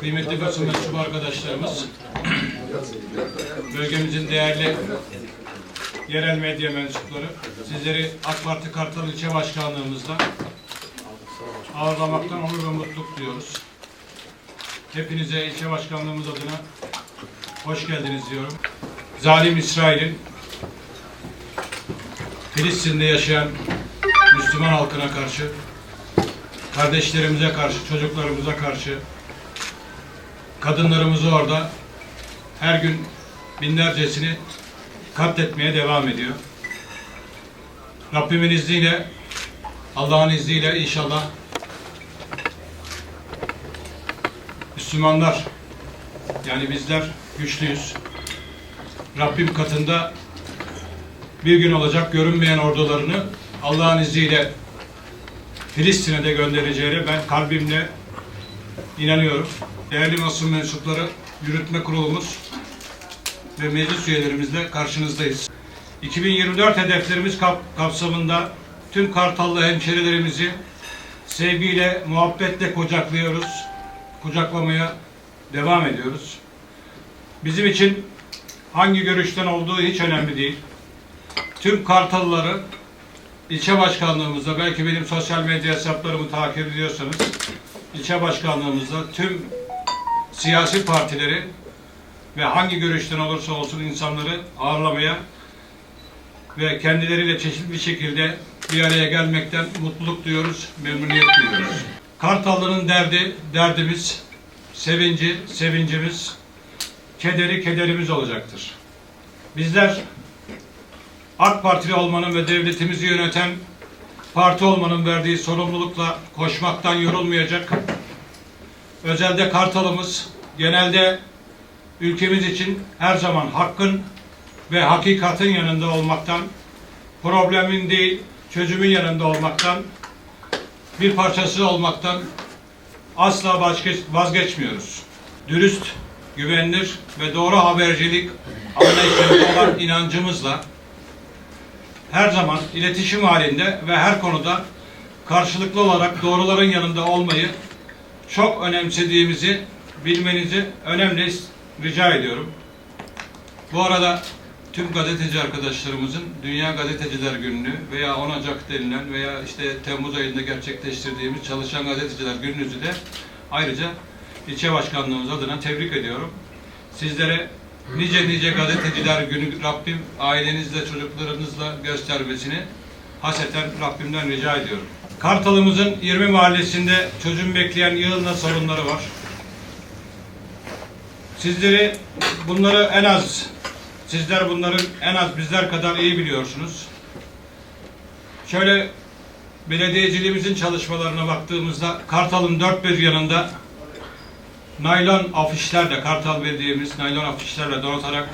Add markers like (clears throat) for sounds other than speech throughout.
Kıymetli basın mensubu arkadaşlarımız, bölgemizin değerli yerel medya mensupları, sizleri AK Parti Kartal İlçe Başkanlığımızda ağırlamaktan onur ve mutluluk duyuyoruz. Hepinize ilçe başkanlığımız adına hoş geldiniz diyorum. Zalim İsrail'in Filistin'de yaşayan Müslüman halkına karşı, kardeşlerimize karşı, çocuklarımıza karşı, kadınlarımızı orada her gün binlercesini katletmeye devam ediyor. Rabbimin izniyle, Allah'ın izniyle inşallah Müslümanlar, yani bizler güçlüyüz. Rabbim katında bir gün olacak görünmeyen ordularını Allah'ın izniyle Filistin'e de göndereceğine ben kalbimle inanıyorum. Değerli basın mensupları, yürütme kurulumuz ve meclis üyelerimizle karşınızdayız. 2024 hedeflerimiz kap- kapsamında tüm Kartallı hemşerilerimizi sevgiyle, muhabbetle kucaklıyoruz. Kucaklamaya devam ediyoruz. Bizim için hangi görüşten olduğu hiç önemli değil. Tüm Kartallıları ilçe başkanlığımızda, belki benim sosyal medya hesaplarımı takip ediyorsanız, ilçe başkanlığımızda tüm siyasi partileri ve hangi görüşten olursa olsun insanları ağırlamaya ve kendileriyle çeşitli bir şekilde bir araya gelmekten mutluluk duyuyoruz, memnuniyet duyuyoruz. Kartallı'nın derdi, derdimiz, sevinci, sevincimiz, kederi, kederimiz olacaktır. Bizler AK Partili olmanın ve devletimizi yöneten parti olmanın verdiği sorumlulukla koşmaktan yorulmayacak. Özelde Kartalımız genelde ülkemiz için her zaman hakkın ve hakikatin yanında olmaktan, problemin değil çözümün yanında olmaktan, bir parçası olmaktan asla vazgeç- vazgeçmiyoruz. Dürüst, güvenilir ve doğru habercilik anlayışında olan inancımızla her zaman iletişim halinde ve her konuda karşılıklı olarak doğruların yanında olmayı çok önemsediğimizi bilmenizi önemli rica ediyorum. Bu arada tüm gazeteci arkadaşlarımızın Dünya Gazeteciler Günü'nü veya 10 Ocak denilen veya işte Temmuz ayında gerçekleştirdiğimiz Çalışan Gazeteciler Günü'nüzü de ayrıca ilçe başkanlığımız adına tebrik ediyorum. Sizlere nice nice gazeteciler günü Rabbim ailenizle çocuklarınızla göstermesini haseten Rabbimden rica ediyorum. Kartalımızın 20 mahallesinde çözüm bekleyen yığınla sorunları var. Sizleri bunları en az sizler bunların en az bizler kadar iyi biliyorsunuz. Şöyle belediyeciliğimizin çalışmalarına baktığımızda Kartal'ın dört bir yanında naylon afişlerle, Kartal Belediye'miz naylon afişlerle donatarak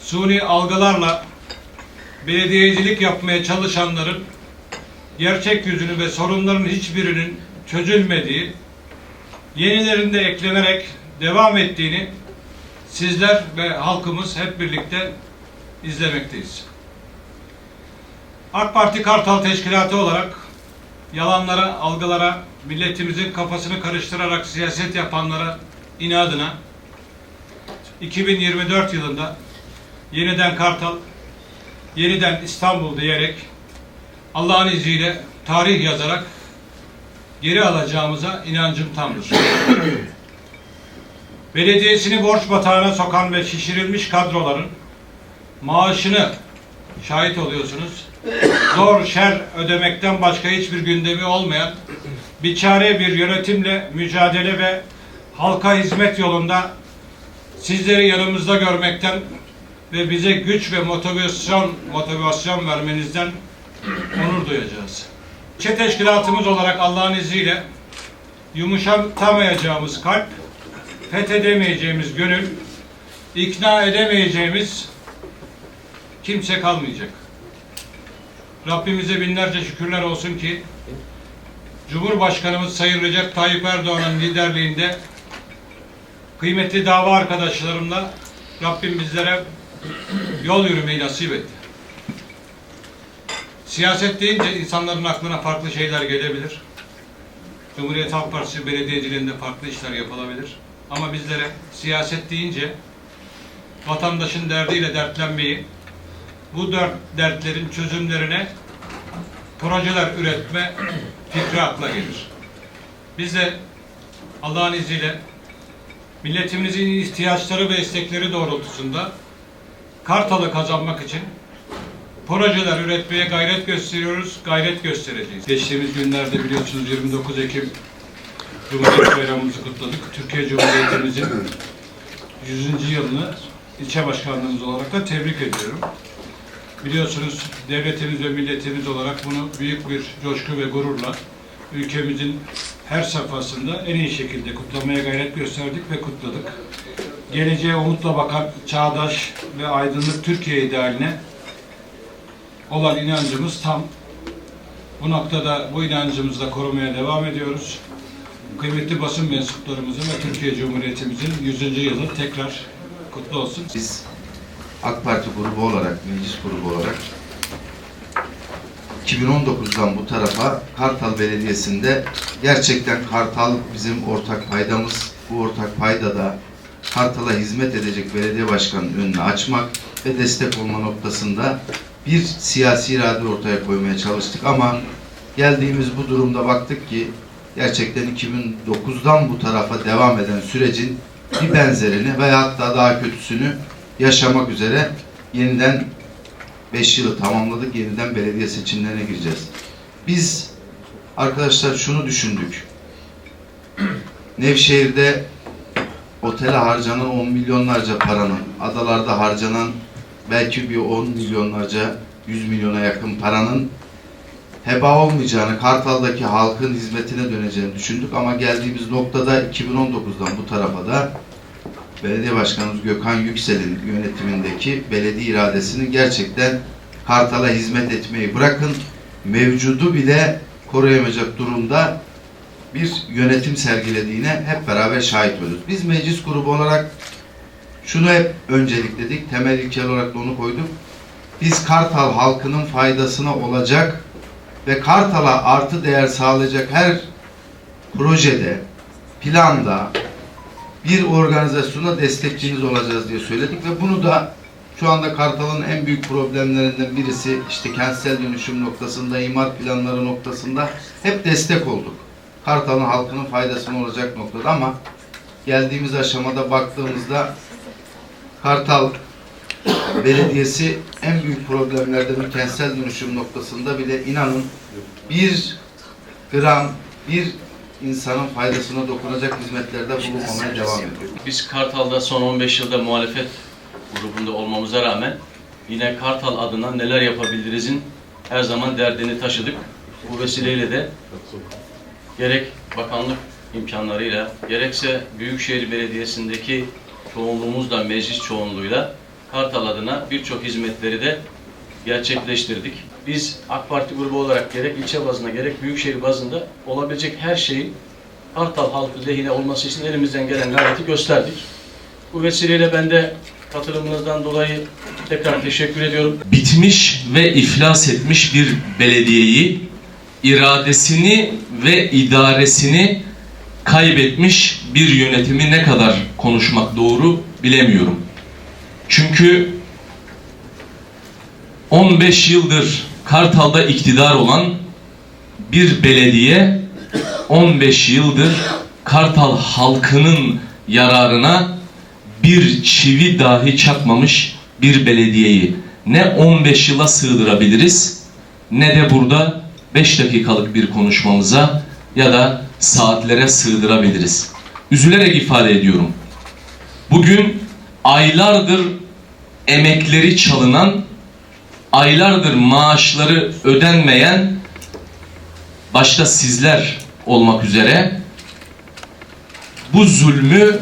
suni algılarla belediyecilik yapmaya çalışanların gerçek yüzünü ve sorunların hiçbirinin çözülmediği, yenilerinde eklenerek devam ettiğini sizler ve halkımız hep birlikte izlemekteyiz. AK Parti Kartal Teşkilatı olarak yalanlara, algılara, milletimizin kafasını karıştırarak siyaset yapanlara inadına 2024 yılında yeniden Kartal, yeniden İstanbul diyerek Allah'ın izniyle tarih yazarak geri alacağımıza inancım tamdır. (coughs) Belediyesini borç batağına sokan ve şişirilmiş kadroların maaşını şahit oluyorsunuz. (coughs) Zor şer ödemekten başka hiçbir gündemi olmayan biçare bir yönetimle mücadele ve halka hizmet yolunda sizleri yanımızda görmekten ve bize güç ve motivasyon motivasyon vermenizden onur duyacağız. İlçe teşkilatımız olarak Allah'ın izniyle yumuşatamayacağımız kalp, fethedemeyeceğimiz gönül, ikna edemeyeceğimiz kimse kalmayacak. Rabbimize binlerce şükürler olsun ki Cumhurbaşkanımız Sayın Recep Tayyip Erdoğan'ın liderliğinde kıymetli dava arkadaşlarımla Rabbim bizlere yol yürümeyi nasip etti. Siyaset deyince insanların aklına farklı şeyler gelebilir. Cumhuriyet Halk Partisi belediyeciliğinde farklı işler yapılabilir. Ama bizlere siyaset deyince vatandaşın derdiyle dertlenmeyi, bu dert, dertlerin çözümlerine projeler üretme (clears throat) fikri akla gelir. Biz de Allah'ın izniyle milletimizin ihtiyaçları ve istekleri doğrultusunda Kartal'ı kazanmak için projeler üretmeye gayret gösteriyoruz, gayret göstereceğiz. Geçtiğimiz günlerde biliyorsunuz 29 Ekim Cumhuriyet Bayramımızı kutladık. Türkiye Cumhuriyetimizin 100. yılını ilçe başkanlığımız olarak da tebrik ediyorum. Biliyorsunuz devletimiz ve milletimiz olarak bunu büyük bir coşku ve gururla ülkemizin her safhasında en iyi şekilde kutlamaya gayret gösterdik ve kutladık. Geleceğe umutla bakan çağdaş ve aydınlık Türkiye idealine olan inancımız tam. Bu noktada bu inancımızı da korumaya devam ediyoruz. Kıymetli basın mensuplarımızın ve Türkiye Cumhuriyetimizin 100. yılı tekrar kutlu olsun. Biz AK Parti grubu olarak, meclis grubu olarak 2019'dan bu tarafa Kartal Belediyesi'nde gerçekten Kartal bizim ortak paydamız. Bu ortak paydada Kartal'a hizmet edecek belediye başkanının önünü açmak ve destek olma noktasında bir siyasi irade ortaya koymaya çalıştık ama geldiğimiz bu durumda baktık ki gerçekten 2009'dan bu tarafa devam eden sürecin bir benzerini veya hatta daha kötüsünü yaşamak üzere yeniden 5 yılı tamamladık. Yeniden belediye seçimlerine gireceğiz. Biz arkadaşlar şunu düşündük. Nevşehir'de otele harcanan 10 milyonlarca paranın, adalarda harcanan belki bir 10 milyonlarca, 100 milyona yakın paranın heba olmayacağını, Kartal'daki halkın hizmetine döneceğini düşündük ama geldiğimiz noktada 2019'dan bu tarafa da Belediye Başkanımız Gökhan Yüksel'in yönetimindeki belediye iradesinin gerçekten Kartal'a hizmet etmeyi bırakın, mevcudu bile koruyamayacak durumda bir yönetim sergilediğine hep beraber şahit oluyoruz. Biz meclis grubu olarak şunu hep öncelikledik, temel ilke olarak da onu koyduk. Biz Kartal halkının faydasına olacak ve Kartal'a artı değer sağlayacak her projede, planda, bir organizasyona destekçiniz olacağız diye söyledik ve bunu da şu anda Kartal'ın en büyük problemlerinden birisi işte kentsel dönüşüm noktasında, imar planları noktasında hep destek olduk. Kartal'ın halkının faydasına olacak noktada ama geldiğimiz aşamada baktığımızda Kartal Belediyesi en büyük problemlerden kentsel dönüşüm noktasında bile inanın bir gram, bir insanın faydasına dokunacak hizmetlerde bulunmamaya devam ediyor. Biz Kartal'da son 15 yılda muhalefet grubunda olmamıza rağmen yine Kartal adına neler yapabilirizin her zaman derdini taşıdık. Bu vesileyle de gerek bakanlık imkanlarıyla gerekse Büyükşehir Belediyesi'ndeki çoğunluğumuzla, meclis çoğunluğuyla Kartal adına birçok hizmetleri de gerçekleştirdik. Biz AK Parti grubu olarak gerek ilçe bazında gerek büyükşehir bazında olabilecek her şeyin Kartal halkı lehine olması için elimizden gelen gayreti gösterdik. Bu vesileyle ben de katılımınızdan dolayı tekrar teşekkür ediyorum. bitmiş ve iflas etmiş bir belediyeyi iradesini ve idaresini kaybetmiş bir yönetimi ne kadar konuşmak doğru bilemiyorum. Çünkü 15 yıldır Kartal'da iktidar olan bir belediye 15 yıldır Kartal halkının yararına bir çivi dahi çakmamış bir belediyeyi ne 15 yıla sığdırabiliriz ne de burada 5 dakikalık bir konuşmamıza ya da saatlere sığdırabiliriz. Üzülerek ifade ediyorum. Bugün aylardır emekleri çalınan, aylardır maaşları ödenmeyen başta sizler olmak üzere bu zulmü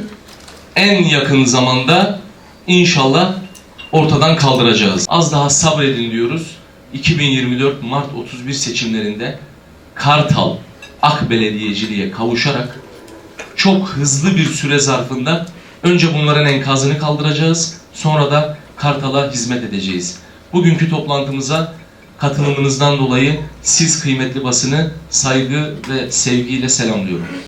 en yakın zamanda inşallah ortadan kaldıracağız. Az daha sabredin diyoruz. 2024 Mart 31 seçimlerinde Kartal AK Belediyeciliğe kavuşarak çok hızlı bir süre zarfında önce bunların enkazını kaldıracağız. Sonra da Kartal'a hizmet edeceğiz. Bugünkü toplantımıza katılımınızdan dolayı siz kıymetli basını saygı ve sevgiyle selamlıyorum.